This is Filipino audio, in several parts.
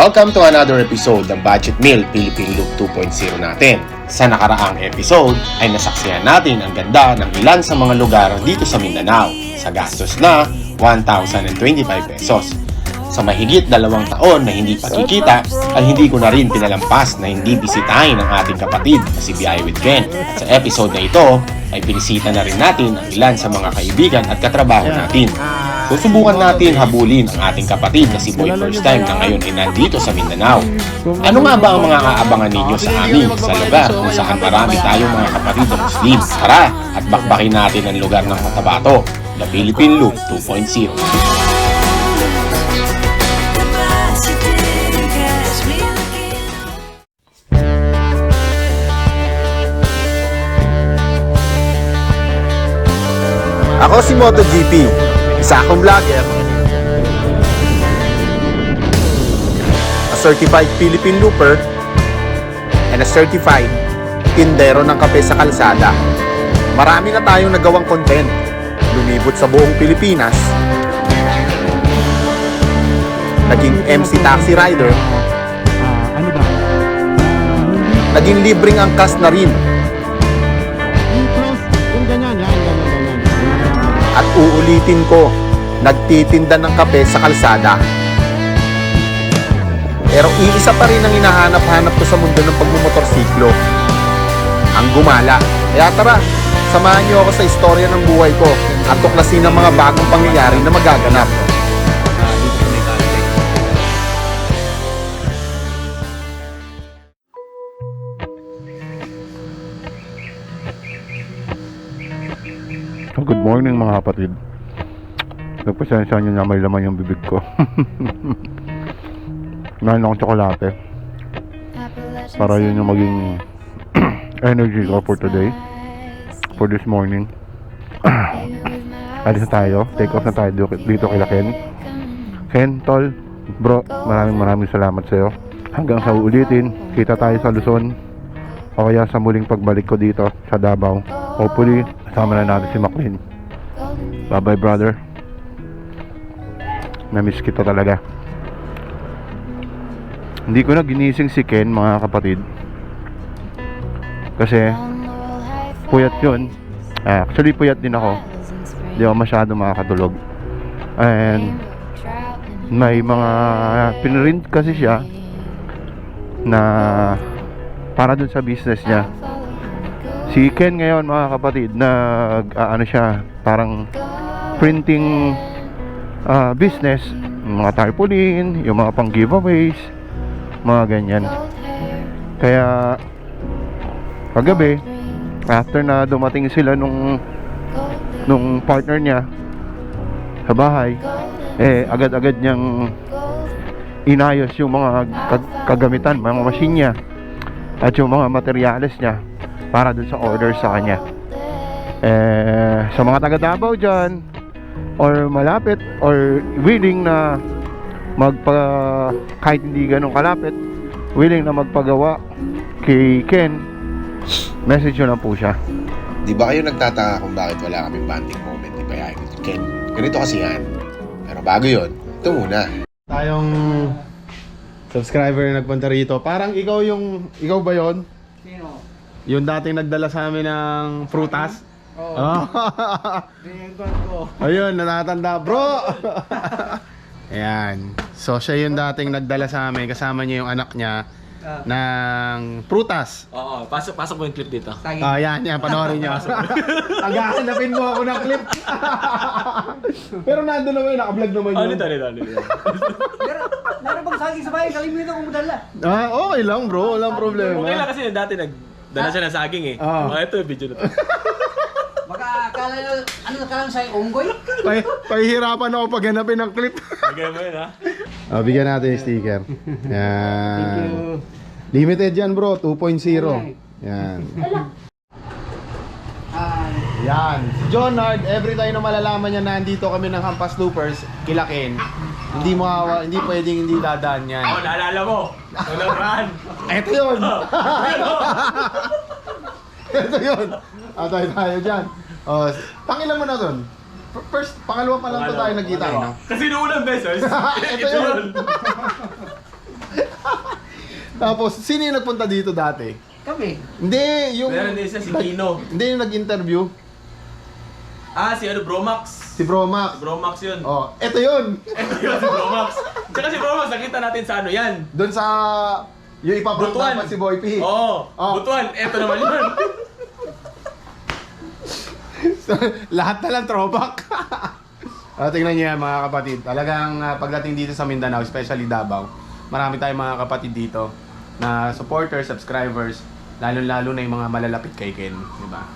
Welcome to another episode ng Budget Meal Philippine Loop 2.0 natin. Sa nakaraang episode ay nasaksihan natin ang ganda ng ilan sa mga lugar dito sa Mindanao sa gastos na 1,025 pesos. Sa mahigit dalawang taon na hindi pagkikita ay hindi ko na rin pinalampas na hindi bisitahin ang ating kapatid na si Biay with Ken. Sa episode na ito ay binisita na rin natin ang ilan sa mga kaibigan at katrabaho natin. Susubukan natin habulin ang ating kapatid na si Boy First Time na ngayon ay nandito sa Mindanao. Ano nga ba ang mga aabangan ninyo sa amin sa lugar kung saan marami tayong mga kapatid na Muslim? Tara at bakbakin natin ang lugar ng Cotabato, The Philippine Loop 2.0. Ako si MotoGP, isa akong vlogger. A certified Philippine looper and a certified tindero ng kape sa kalsada. Marami na tayong nagawang content. Lumibot sa buong Pilipinas. Naging MC taxi rider. ano ba? Naging libreng angkas na rin. At uulitin ko, nagtitinda ng kape sa kalsada. Pero iisa pa rin ang hinahanap-hanap ko sa mundo ng pagmumotorsiklo. Ang gumala. Kaya tara, samahan niyo ako sa istorya ng buhay ko at tuklasin ang mga bagong pangyayari na magaganap. good morning mga kapatid. Nagpasensya nyo na may laman yung bibig ko. Meron akong tsokolate. Para yun yung maging Energy ko for today. For this morning. Alis na tayo. Take off na tayo dito, dito kay Ken. Ken, Tol, bro, maraming maraming salamat sa'yo. Hanggang sa uulitin, kita tayo sa Luzon. O kaya sa muling pagbalik ko dito sa Davao. Hopefully, kasama na natin si Maclean. Bye bye brother. Na-miss kita talaga. Hindi ko na ginising si Ken mga kapatid. Kasi puyat yun. Ah, actually puyat din ako. Hindi ako masyado makakatulog. And may mga pinrint kasi siya na para dun sa business niya. Si Ken ngayon mga kapatid nag ah, ano siya parang printing ah, business mga tarpaulin, yung mga pang giveaways, mga ganyan. Kaya kagabi after na dumating sila nung nung partner niya sa bahay eh agad-agad niyang inayos yung mga kag- kagamitan, mga machine niya at yung mga materyales niya para dun sa order sa kanya. Eh, sa mga taga Davao dyan, or malapit, or willing na magpa, kahit hindi ganun kalapit, willing na magpagawa kay Ken, message nyo lang po siya. Di ba kayo nagtataka kung bakit wala kaming bonding moment ni Bayay with Ken? Ganito kasi yan. Pero bago yon, ito muna. Tayong subscriber na nagpunta rito. Parang ikaw yung, ikaw ba yon? Sino? Yung dating nagdala sa amin ng prutas? Oo. Oh. Ko. Ayun, natatanda bro. Ayan. So siya yung dating nagdala sa amin. Kasama niya yung anak niya Ah. ng prutas. Oo, pasok pasok mo yung clip dito. Tagi. Ah, yan, yan. Panoorin niyo. Aghahanapin mo ako ng clip. Pero nandun naman, nakablog naman Oh, yun. nito, nito, nito. Meron, meron bang saging sa bahay? Kalimutan kong dala. Ah, okay lang bro. Walang problema. Okay lang kasi dati nag dala siya ng saging eh. Oo. Oh, ito yung video na to. Baka akala nyo, ano akala nyo sa'yo, unggoy? Pay, pahihirapan ako pag hanapin ng clip. Lagay mo yun ha. Ah, bigyan natin yung sticker. Yan. Limited yan bro, 2.0. Yan. Ah, Yan. Si John Hard, every time na malalaman niya na nandito kami ng Hampas Loopers, kilakin. Hindi mo hindi pwedeng hindi dadaan yan. Oh, naalala mo. Ano naman? Ito yun! Ito yun! Ah, tayo tayo dyan. Oh, pangilan mo na dun? F- First, pangalawa pa lang to tayo nagkita. eh, no? Kasi noong unang beses, Ito ito yun. yun. Tapos, sino yung nagpunta dito dati? Kami. Hindi, yung... Meron din siya si Kino. Hindi, yung nag-interview. Ah, si ano, Bromax. Si Bromax. Bromax yun. Oh, eto yun. Eto yun, si Bromax. Tsaka si Bromax, nakita natin sa ano yan. Doon sa... Yung Butuan. dapat si Boy P. Oo, Oh. butuan. Eto naman yun. Lahat na lang throwback. Ah, tingnan niyo yan mga kapatid. Talagang ah, pagdating dito sa Mindanao, especially Davao, marami tayong mga kapatid dito na supporters, subscribers, lalo-lalo na yung mga malalapit kay Ken, di ba?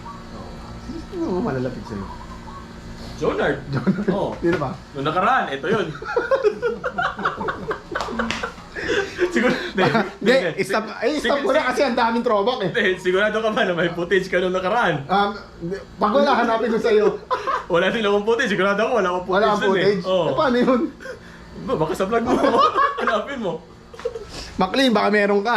Sino yung mga malalapit sa'yo? Jonard. Oo. Sino ba? Nung nakaraan, eto yun. Siguro, Hindi, stop, ay, stop mo na kasi ang daming throwback eh. Hindi, sigurado ka ba na may footage ka nung nakaraan? Um, pag wala, hanapin ko sa'yo. Wala din akong footage, sigurado ako wala akong footage. Wala kang dun footage. Eh. Oo. Eh, paano yun? Ba, baka sa vlog mo. Hanapin mo. McLean, baka meron ka.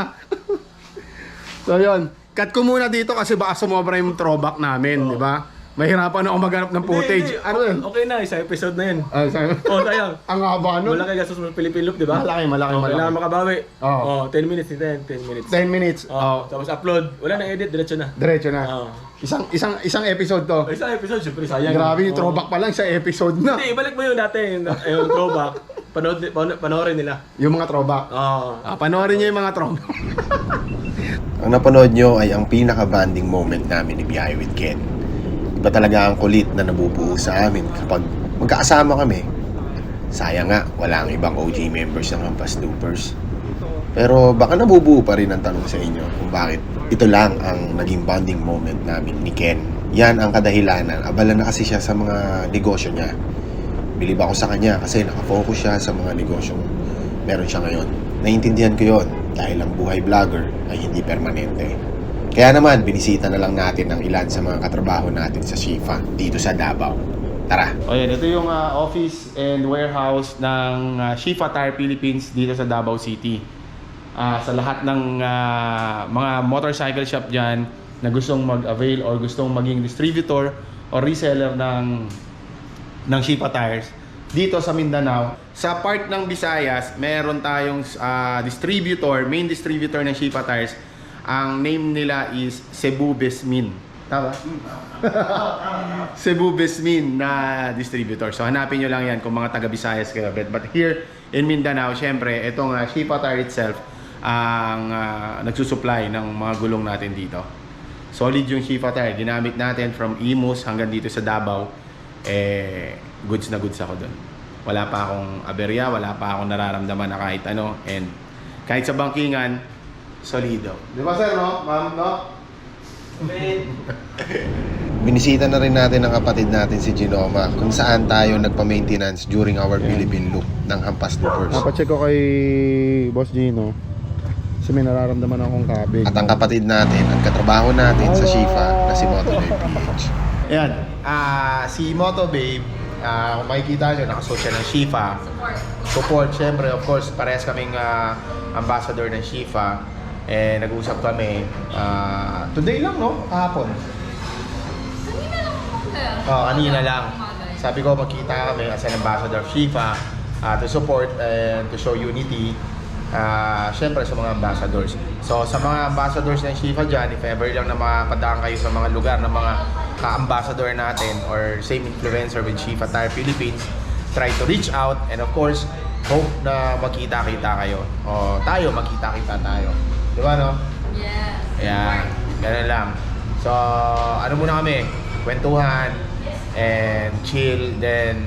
so yun, cut ko muna dito kasi baka sumobra yung throwback namin, di ba? Mahirapan ako maghanap ng footage. Hindi, hindi. Ano yun? Okay na, isa episode na yun. Ah, sabi- Oh, sayang. Ang haba nun. Malaki gastos mo Philippine Loop, di ba? Malaki, malaki, oh, malaki. Kailangan makabawi. Oo. Oh, 10 minutes, 10, 10 minutes. 10 minutes. Oh, Oh, Tapos upload. Wala na edit, diretso na. diretso na. Oo. Isang isang isang episode to. Oh, isang episode, syempre sayang. Grabe yung Oo. throwback pa lang sa episode na. Hindi, ibalik mo yung dati, yung, yung throwback. Panood, pan- panoorin nila. Yung mga throwback. Oo. Ah, panoorin niyo yung mga throwback. Ang napanood nyo ay ang pinaka-banding moment namin ni Biyahe with Ken. Iba talaga ang kulit na nabubuo sa amin kapag magkakasama kami. Sayang nga, wala ang ibang OG members ng Hampas Loopers. Pero baka nabubuo pa rin ang tanong sa inyo kung bakit ito lang ang naging bonding moment namin ni Ken. Yan ang kadahilanan. Abala na kasi siya sa mga negosyo niya. Bilib ako sa kanya kasi nakafocus siya sa mga negosyong meron siya ngayon. Naiintindihan ko yon dahil ang buhay vlogger ay hindi permanente. Kaya naman, binisita na lang natin ang ilan sa mga katrabaho natin sa Shifa dito sa Davao. Tara! O yan, ito yung ah, office and warehouse ng ah, Shifa Tire Philippines dito sa Davao City. Ah, sa lahat ng ah, mga motorcycle shop dyan na gustong mag-avail or gustong maging distributor or reseller ng ng Shifa Tires dito sa Mindanao. Sa part ng Visayas, meron tayong ah, distributor, main distributor ng Shifa Tires. Ang name nila is Cebu Besmin. Tama? Cebu Besmin na distributor. So hanapin nyo lang yan kung mga taga Visayas kayo. But, but here in Mindanao, syempre, itong uh, Shipa Tire itself ang ah, nagsusupply ng mga gulong natin dito. Solid yung Shifa Tire. Ginamit natin from Imus hanggang dito sa Davao. Eh, goods na goods ako dun. Wala pa akong aberya, wala pa akong nararamdaman na kahit ano. And kahit sa bangkingan, solido. Di ba sir, no? Ma'am, no? Binisita na rin natin ang kapatid natin si Genoma kung saan tayo nagpa-maintenance during our Philippine loop ng Hampas Loopers. Napacheck ko kay Boss Gino. Kasi may nararamdaman akong kabig. At ang kapatid natin, ang katrabaho natin sa Shifa na si Motoboy PH. Ayan, ah si Moto Babe, ah kung makikita nyo, nakasuot siya ng Shifa. Support. syempre, of course, parehas kaming ah, ambassador ng Shifa. Eh, nag-usap kami. ah today lang, no? Kahapon. Oh, kanina lang. Sabi ko, magkita kami as an ambassador of Shifa ah, to support and to show unity. Ah, syempre sa mga ambassadors. So sa mga ambassadors ng Shifa dyan, if ever lang na makapadaan kayo sa mga lugar ng mga ka-ambassador natin or same influencer with Shifa Tire Philippines, try to reach out and of course, hope na magkita-kita kayo. O tayo, magkita-kita tayo. Di ba no? Yes. Ayan, ganun lang. So, ano muna kami? Kwentuhan and chill. Then,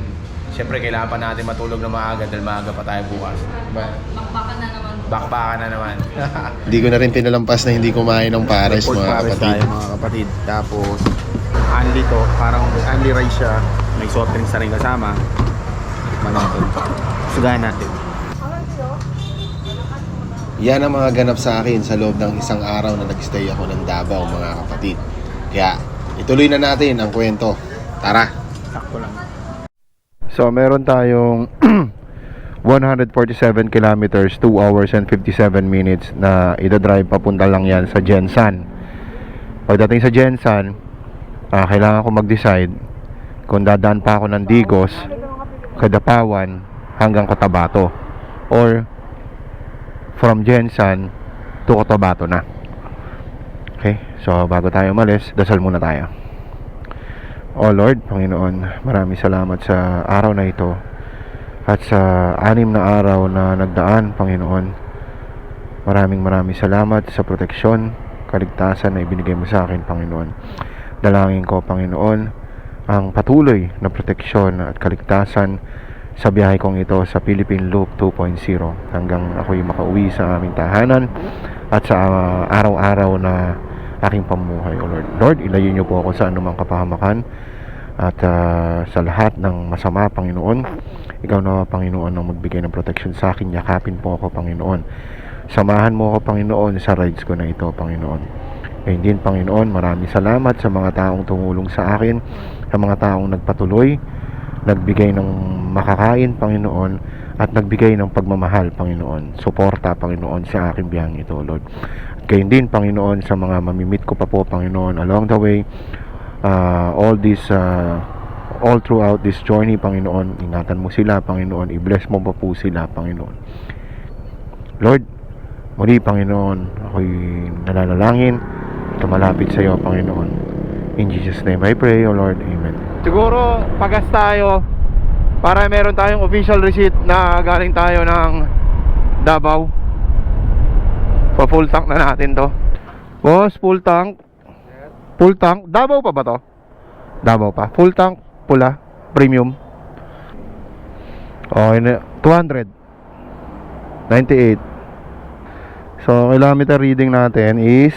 syempre kailangan pa natin matulog na maaga dahil maaga pa tayo bukas. Diba? Bakbakan na naman. Bakbakan na naman. Hindi ko na rin pinalampas na hindi kumain ng pares Pork mga pares kapatid. tayo mga kapatid. Tapos, unli to. Parang unli rice siya. May soft drinks na rin kasama. Manatod. Sugahan natin. Yan ang mga ganap sa akin sa loob ng isang araw na nagstay ako ng Davao mga kapatid. Kaya ituloy na natin ang kwento. Tara! Sakto lang. So, meron tayong 147 kilometers, 2 hours and 57 minutes na idadrive papunta lang yan sa Jensan. Pagdating sa Jensan, ah, kailangan ko mag-decide kung dadaan pa ako ng Digos, Kadapawan, hanggang Cotabato. Or from Jensan, to Cotabato na. Okay, so bago tayo umalis, dasal muna tayo. Oh Lord, Panginoon, maraming salamat sa araw na ito at sa anim na araw na nagdaan, Panginoon. Maraming maraming salamat sa proteksyon, kaligtasan na ibinigay mo sa akin, Panginoon. Dalangin ko, Panginoon, ang patuloy na proteksyon at kaligtasan sa biyahe kong ito sa Philippine Loop 2.0 hanggang ako'y makauwi sa aming tahanan at sa ah, araw-araw na aking pamuhay, O Lord. Lord, ilayo niyo po ako sa anumang kapahamakan at ah, sa lahat ng masama, Panginoon. Ikaw na, Panginoon, ang magbigay ng protection sa akin. Yakapin po ako, Panginoon. Samahan mo ako, Panginoon, sa rides ko na ito, Panginoon. Ngayon din, Panginoon, maraming salamat sa mga taong tumulong sa akin, sa mga taong nagpatuloy, nagbigay ng makakain, Panginoon, at nagbigay ng pagmamahal, Panginoon. Suporta, Panginoon, sa aking biyang ito, Lord. At din, Panginoon, sa mga mamimit ko pa po, Panginoon, along the way, uh, all this, uh, all throughout this journey, Panginoon, ingatan mo sila, Panginoon, i-bless mo pa po sila, Panginoon. Lord, muli, Panginoon, ako'y nalalangin, tumalapit sa iyo, Panginoon. In Jesus' name I pray, O Lord. Amen. Siguro, pagas tayo para meron tayong official receipt na galing tayo ng Davao. Pa full tank na natin to. Boss, full tank. Full tank. Davao pa ba to? Davao pa. Full tank, pula, premium. Na. 200. 98. So, kilometer reading natin is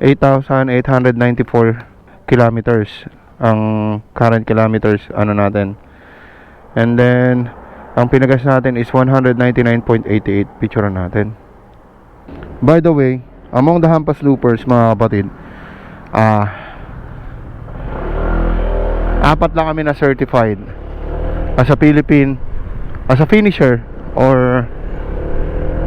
8,894 kilometers ang current kilometers ano natin. And then, ang pinagas natin is 199.88 picture natin. By the way, among the Hampas Loopers mga kapatid, ah apat lang kami na certified as a Philippine as a finisher or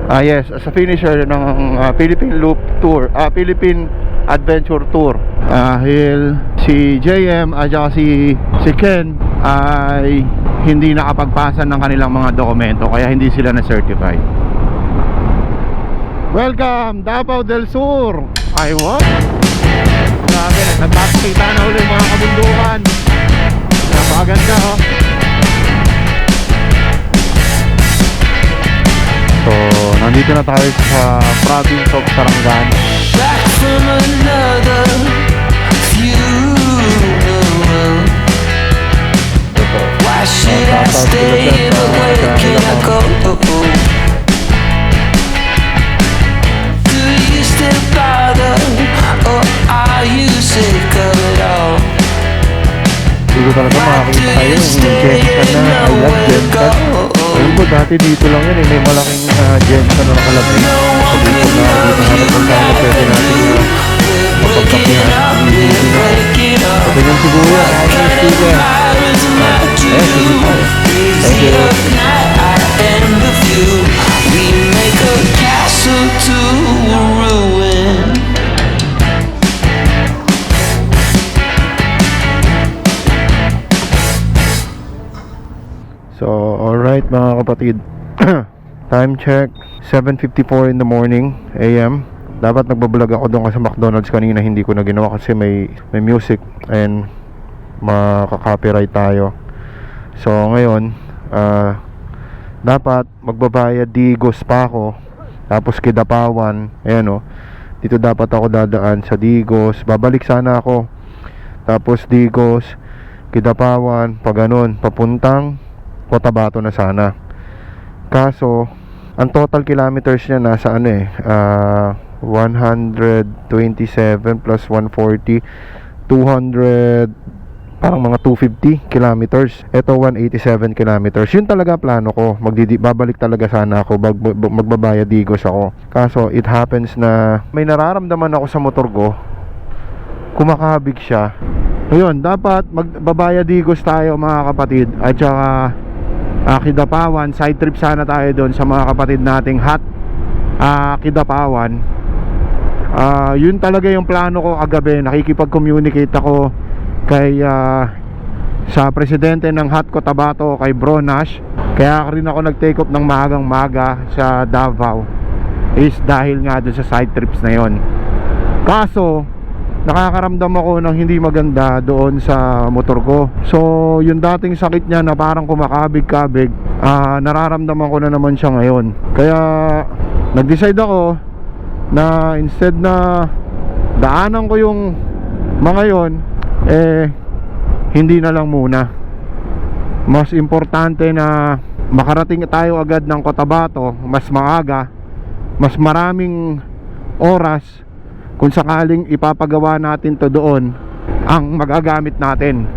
ah yes, as a finisher ng ah, Philippine Loop Tour, ah Philippine Adventure Tour. Dahil si JM at saka si, si Ken ay hindi nakapagpasa ng kanilang mga dokumento kaya hindi sila na-certify. Welcome, Davao del Sur! Ay, what? Grabe, nagpapakita na ulit mga kabundukan. Napakaganda, oh. So, nandito na tayo sa province of Sarangani. back from another funeral. Why should I stay? But where can I go? Do you still bother, or are you sick of it all? Ko talaga makakita kayo. Yung Jensen na, I love Jensen. Alam ko, dati dito lang yun eh. May malaking uh, na nakalapit. No one Sabi ko could na, dito na ko, pwede natin na up, we're breaking up. Pwede yung siguro yan. In my Eh, sige tayo. Thank you. Kapatid. Time check, 7.54 in the morning, AM. Dapat nagbablog ako doon sa McDonald's kanina, hindi ko na ginawa kasi may, may music and makaka-copyright tayo. So, ngayon, ah, dapat magbabayad Digos pa ako. Tapos Kidapawan, ayan o. Dito dapat ako dadaan sa Digos. Babalik sana ako. Tapos Digos, Kidapawan, pa ganun, papuntang Cotabato na sana. Kaso, ang total kilometers niya nasa ano eh, ah, 127 plus 140, 200, parang mga 250 kilometers. Ito 187 kilometers. Yun talaga plano ko. Magdidi babalik talaga sana ako, mag, mag- magbabayad digos ako. Kaso, it happens na may nararamdaman ako sa motor ko. Kumakabig siya. Ayun, dapat magbabayad digos tayo mga kapatid. At saka uh, Kidapawan, side trip sana tayo doon sa mga kapatid nating hot uh, Kidapawan. Ah, yun talaga yung plano ko kagabi. Nakikipag-communicate ako kay ah, sa presidente ng Hot Cotabato kay Bro Nash. Kaya rin ako nag-take off ng magang maga sa Davao. is dahil nga dun sa side trips na yon. Kaso, nakakaramdam ako ng hindi maganda doon sa motor ko. So, yung dating sakit niya na parang kumakabig-kabig, ah, nararamdaman ko na naman siya ngayon. Kaya, nag-decide ako na instead na daanan ko yung mga yon, eh, hindi na lang muna. Mas importante na makarating tayo agad ng Cotabato, mas maaga, mas maraming oras kung sakaling ipapagawa natin to doon ang magagamit natin.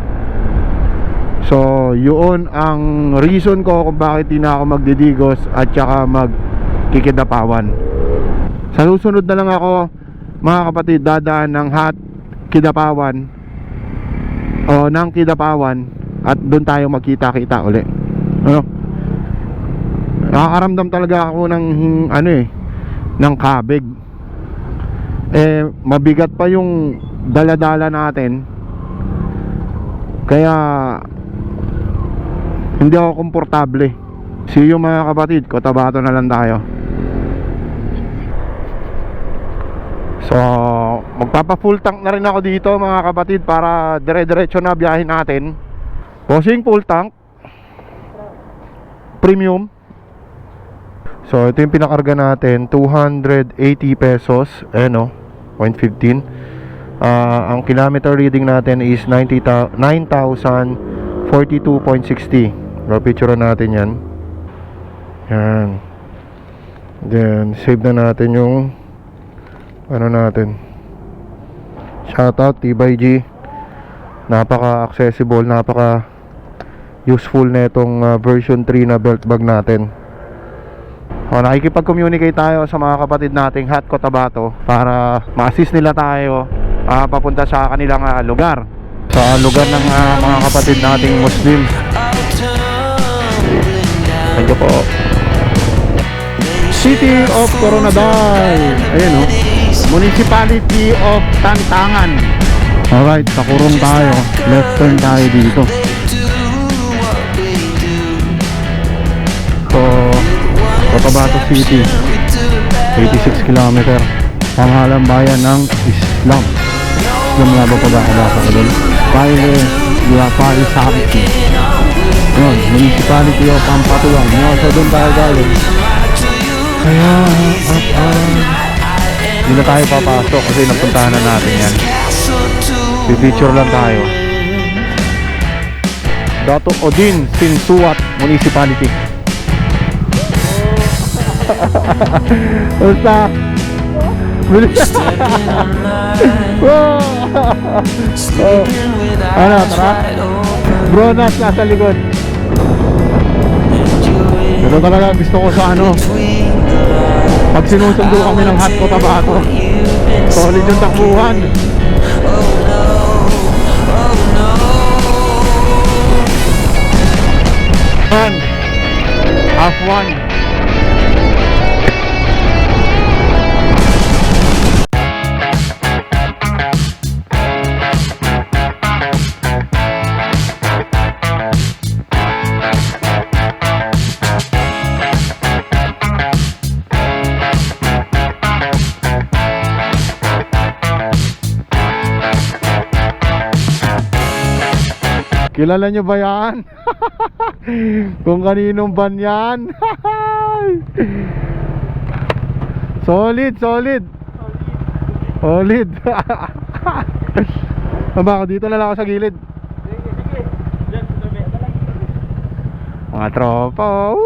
So yun ang reason ko kung bakit di na ako magdidigos at saka magkikidapawan sa susunod na lang ako mga kapatid dadaan ng hot kidapawan o ng kidapawan at doon tayo magkita-kita uli. Ano? Nakakaramdam talaga ako ng ano eh ng kabig eh mabigat pa yung daladala natin. Kaya hindi ako komportable. See you mga kapatid. Kotabato na lang tayo. So magpapa full tank na rin ako dito mga kapatid para dire-diretso na biyahin natin. Bossing full tank? Premium? So ito yung pinakarga natin 280 pesos. Ayan o 0.15 Ah, Ang kilometer reading natin is 90 ta- 9,042.60 So picture natin yan. Yan. Then save na natin yung Ano natin. Shoutout T by G. Napaka accessible Napaka useful na itong ah, version 3 na belt bag natin o, nakikipag-communicate tayo sa mga kapatid nating Hot Cotabato para ma-assist nila tayo ah, papunta sa kanilang ah, lugar. Sa lugar ng ah, mga kapatid nating Muslim. Thank po. City of Coronadal. Ayan o. Municipality of Tantangan. Alright, sa kurong tayo. Left turn tayo dito. Cotabato City. 86 km. Pangalang bayan ng Islam. Islam nga ba pagkakabasa ko doon? Paile, Dua Paile Sakiti. Yun, Municipality of Pampatuan. Yun, so doon tayo galing. Kaya, at, ah, hindi na tayo papasok kasi napuntahan na natin yan. Pipicture lang tayo. Dato Odin, Sinsuat Municipality. Basta. Wow! oh. Ano, tara? Bro, nas nasa likod. Ito talaga gusto ko sa ano. Pag sinusundo kami ng hot ko tabato. Solid yung takbuhan. One. Half one. Kilala nyo ba yan? Kung kaninong ban yan? solid, solid. Solid. Aba ako dito na lang ako sa gilid. Mga tropa. oh.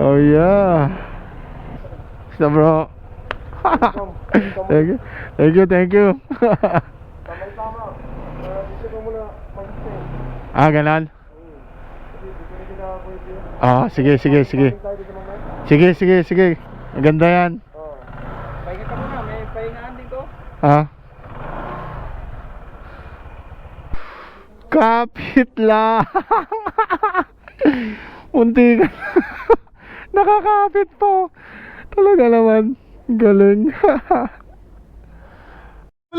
oh yeah. Basta bro. thank you. Thank you, thank you. Ah, ganon? Ah, sige, sige, sige. Sige, sige, sige. Ang ganda yan. Pahinga ka muna, may pahingaan din ko. Ah. Kapit lang. Munti ka. Nakakapit po. Talaga naman. Galing.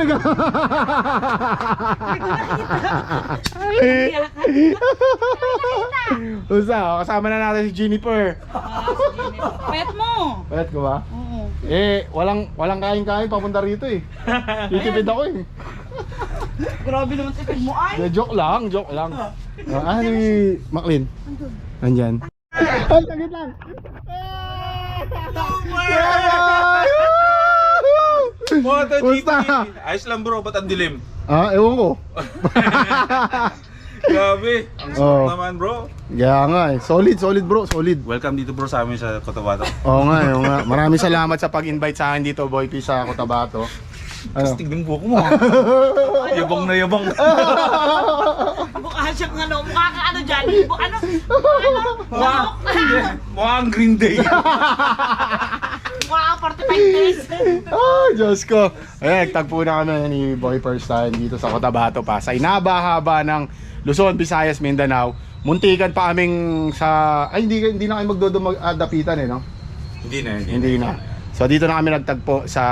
Usa, oh, kasama na natin si Jennifer. Pet mo. Pwede ko ba? Oo. Eh, walang walang kain-kain papunta rito eh. Titipid ako eh. Grabe naman pet mo ay. De, joke lang, joke lang. Oh, ah, ni Maclean. Nandyan. Ang sagit lang. MotoGP! Basta. Ayos lang bro, ba't ang dilim? Ah, ewan ko. Grabe, ang sarap Oh. naman bro. Kaya nga eh. Solid, solid bro, solid. Welcome dito bro sa amin sa Cotabato. Oo nga, oo nga. Maraming salamat sa pag-invite sa akin dito, Boy P, sa Cotabato. Ano? Tignan buhok mo. yabang na yabang. Mukha siyang ano, mukha ka ano dyan. Bu- Ano? Mukha ano? Mukhang Green Day. Mukha ka 45 days. Ah, Diyos ko. Ayan, nagtagpo na kami ni Boy First time dito sa Cotabato pa. Sa inaba-haba ng Luzon, Visayas, Mindanao. Muntikan pa kaming sa... Ay, hindi, hindi na kayo magdodumag-dapitan eh, no? hindi na, hindi. Hindi na. So dito na kami nagtagpo sa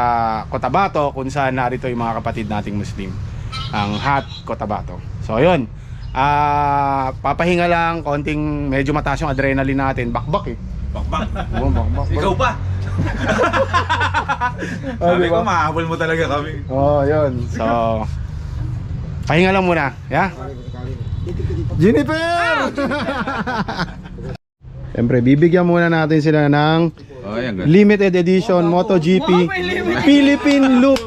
Cotabato kung saan narito yung mga kapatid nating Muslim. Ang Hat Cotabato. So ayun. Ah, papahinga lang, konting medyo mataas yung adrenaline natin. Bakbak eh. Bakbak. Oo, bakbak. Ikaw pa. Ah, Sabi di ko, ba? mahabol mo talaga kami. Oh, yun. So, pahinga lang muna. Yeah? Jennifer! Siyempre, bibigyan muna natin sila ng Oh, yan limited edition MotoGP Philippine Loop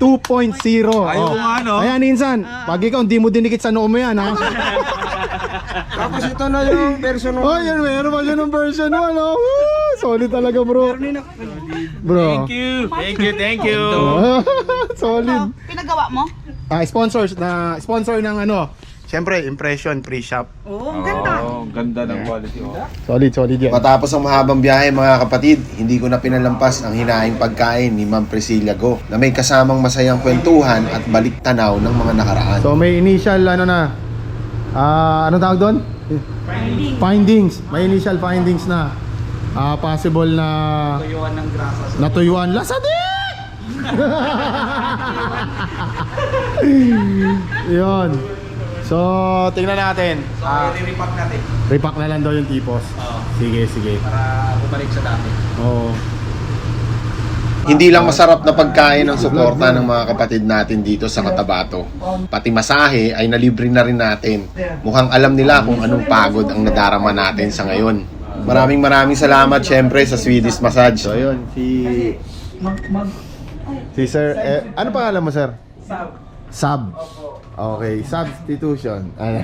2.0. Ayaw Oh. nga, no? Ayan, Insan. Pag ikaw hindi mo dinikit sa noo mo yan, ha? Tapos ito na yung version Oh, yan, meron pa siya ng version 1, no? Woo! Solid talaga, bro. Bro. Thank you. Thank you, thank you. Solid. Pinagawa mo? Ah, sponsors na sponsor ng ano, Siyempre, impression free shop. Oo, ang ganda. Oh, ganda ng quality. Oh. Solid, solid yan. Matapos ang mahabang biyahe mga kapatid, hindi ko na pinalampas ang hinaing pagkain ni Ma'am Priscilla Go na may kasamang masayang kwentuhan at balik tanaw ng mga nakaraan. So may initial ano na. Ah, anong tawag doon? Findings. Findings. May initial findings na. Ah, possible na tuyuan ng grasa. natuyuan. Lasadik! Yun. So, tingnan natin. Ah, i-repack natin repack na lang daw yung tipos. Sige, sige. para bumalik sa dati. Oo. Hindi lang masarap na pagkain ang suporta ng mga kapatid natin dito sa Cotabato. Pati masahe ay nalibre na rin natin. Mukhang alam nila kung anong pagod ang nadarama natin sa ngayon. Maraming maraming salamat syempre sa Swedish Massage. So, yun. Si... Si Sir... Eh, ano pangalan mo, Sir? Sab. Sub. Okay, substitution. Ayan.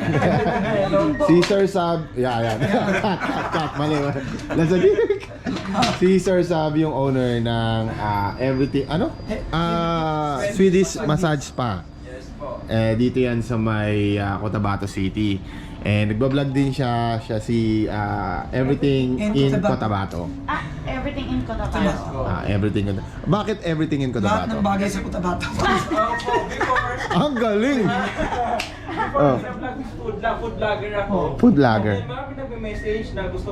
si Sir Sub, yeah, yeah. cut, cut, cut. Mali, mali. Nasa Si Sir Sub yung owner ng ah, everything, ano? Ah, Swedish Massage Spa. Eh, dito yan sa may ah, Cotabato City. Eh, nagbablog din siya, siya si ah, Everything in, Cotabato. Ah, everything in Cotabato. Ah, everything in Bakit everything in Cotabato? bagay sa Cotabato. Ang galing! Oh, food, vlog, food vlogger ako. food vlogger. Then marami nagme-message na gusto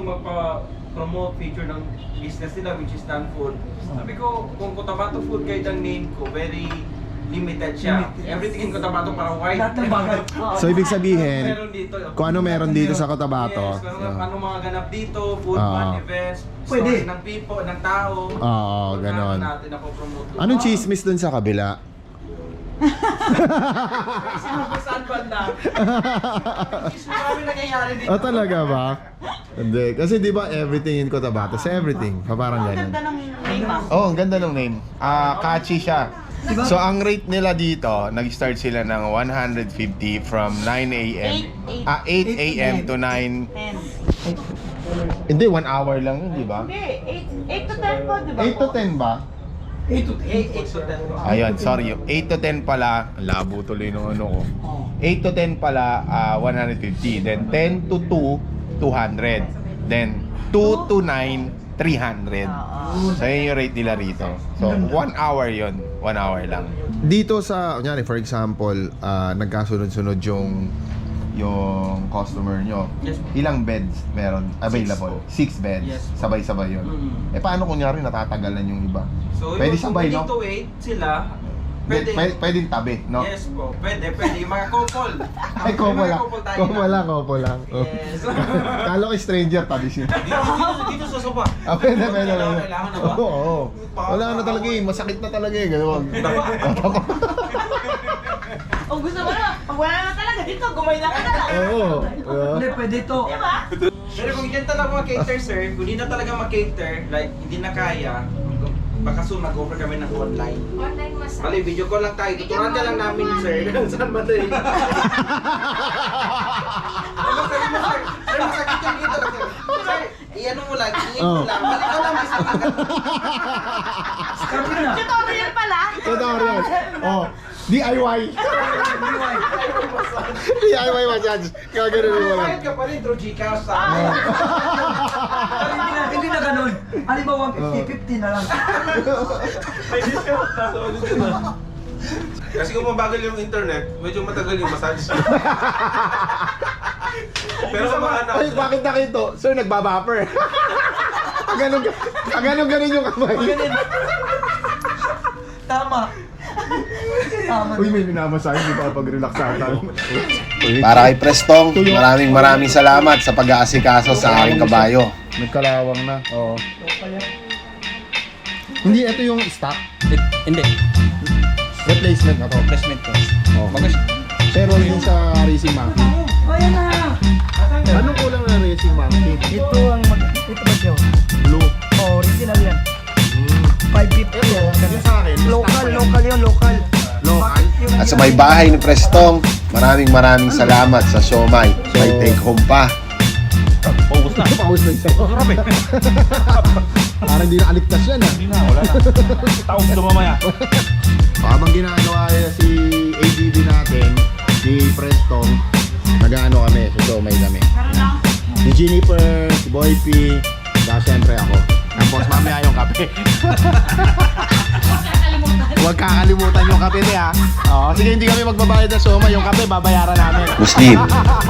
magpa-promote feature ng business nila which is non-food. Sabi ko, kung Cotabato Food Guide ang name ko, very limited siya. Everything in Cotabato para wide. Lahat ng bagay. So, ibig sabihin, meron dito. kung ano meron dito sa Cotabato. Yes, kung ano, ano mga ganap dito, food, Ah. fun, events, Pwede. story ng people, ng tao. Oo, ganon. Natin ako promote. Anong chismis dun sa kabila? Saan banda? Marami nangyayari dito. Oh, talaga ba? Hindi. Kasi di ba everything in Cotabato? Sa everything. Pa parang Ang ganda ng name ah. Oh, ang ganda ng name. Ah, catchy siya. So, ang rate nila dito, nag-start sila ng 150 from 9 a.m. Eight, eight. Ah, 8 a.m. to 9. 10. Hindi, 1 hour lang yun, di ba? Hindi, 8, 8 to 10 po, di ba? 8 to 10 ba? 8 to 8 to 10. Ayun, sorry. 8 to 10 pala, ang labo tuloy ng ano ko. 8 to 10 pala, ah, 150. Then 10 to 2, 200. Then 2 to 9, 300. So yun yung rate nila rito. So 1 hour yon 1 hour lang. Dito sa, kunyari for example, ah, nagkasunod-sunod yung yung customer nyo. Yes po. Ilang beds meron available? 6 beds. Yes po. Sabay-sabay yun. Mm. Eh paano kunyari natatagalan yung iba? So, Pwede yung sabay, no? willing to wait sila, Pwede. Pwede, pwedeng tabi, no? Yes po, pwede, pwede. Yung mga couple. Ay, kopo lang. Kopo lang, kopo lang. Oh. Yes. Kala ko stranger, tabi siya. dito, dito, dito sa sofa. Ah, pwede, pwede. Kailangan, pwede. kailangan na ba? Oo, oo. Wala na talaga eh. Masakit na talaga eh. Ganun. O gusto mo na, pag wala na talaga dito, gumay na ka na lang. Oo. Oo. Hindi, pwede to. Diba? Pero kung hindi talaga mag-cater, sir, kung hindi na talaga mag-cater, like, hindi na kaya, baka soon mag-offer kami ng online. Online massage. Bali, video call lang tayo. Tuturuan ka lang namin, sir. Saan ba tayo? Ano mo, sir? Sir, masakit yung dito. Sir, Sir, i-ano mo lang, i mo Oh. lang. Balik ka lang, isa ka. Tutorial pala. Tutorial. Oh. DIY. DIY massage. Gaganon mo lang. Ka pa rin through Gcash sa Hindi na, hindi na ganun. Halimbawa, 50-50 na lang. Kasi kung mabagal yung internet, medyo matagal yung massage. Pero kung ano, Ay, bakit nakito? Sir, nagbabuffer. Ganun, ganun, ganun yung kamay. Tama. Uy, may minamasahe. Hindi pa pag-relax ata. Para kay Prestong, maraming maraming salamat sa pag-aasikaso sa aking kabayo. Nagkalawang na. Oo. Hindi, ito yung stock. Hindi, Replacement na to. replacement ko. Oh. Pero yung sa Racing Monkey. Oh, yan na. Anong kulang na Racing Monkey? Ito ang mag... Ito ba siya? Blue. Oh, original yan. 550 yan. Yung sa akin, Local, local yun, local. Yung At sa may bahay ni Prestong, maraming maraming salamat sa siomay. May take home pa. Paubos na. Paus na siya. Sarap eh. Parang hindi nakaligtas yan ah. Hindi na, wala na. Taong dumamaya. Habang ginagawa niya si ABB natin, si Prestong, nag-ano kami, si Somay kami. Si Jennifer, si Boy P, saka syempre ako. Tapos mamaya yung kape. Huwag kakalimutan yung kape niya. Oo, sige hindi kami magbabayad ng soma, yung kape babayaran namin. Muslim,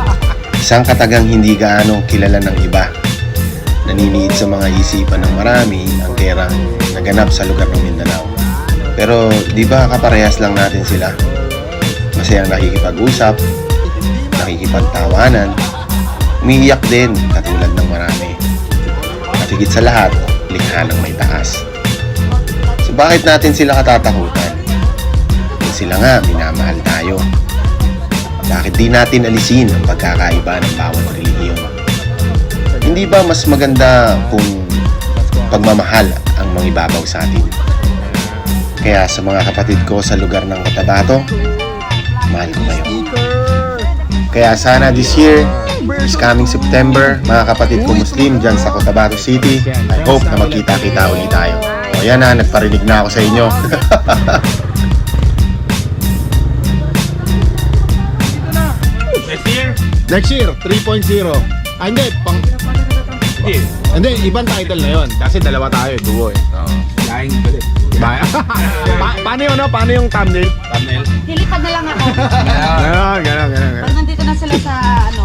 isang katagang hindi gaano kilala ng iba. Naniniid sa mga isipan ng marami ang kerang naganap sa lugar ng Mindanao. Pero di ba kaparehas lang natin sila? Masayang nakikipag-usap, nakikipagtawanan, umiiyak din katulad ng marami. At higit sa lahat, likha ng may taas. Bakit natin sila katatakutan? Sila nga minamahal tayo. Bakit di natin alisin ang pagkakaiba ng bawat relihiyon? Hindi ba mas maganda kung pagmamahal ang mangibabaw sa atin? Kaya sa mga kapatid ko sa lugar ng Cotabato, mahal ko kayo. Kaya sana this year, this coming September, mga kapatid ko Muslim dyan sa Cotabato City, I hope na magkita-kita ulit tayo. O yan na, nagparinig na ako sa inyo. Next year? Next year, 3.0. Ah, hindi, pang... Hindi. Hindi, ibang title na yon. Kasi dalawa tayo, duo eh. Oo. Laing balik. Ba- pa- paano yung, ano? Paano yung thumbnail? Thumbnail. Lilipad na lang ako. Ganon, ganon, ganon. Pag nandito na sila sa ano,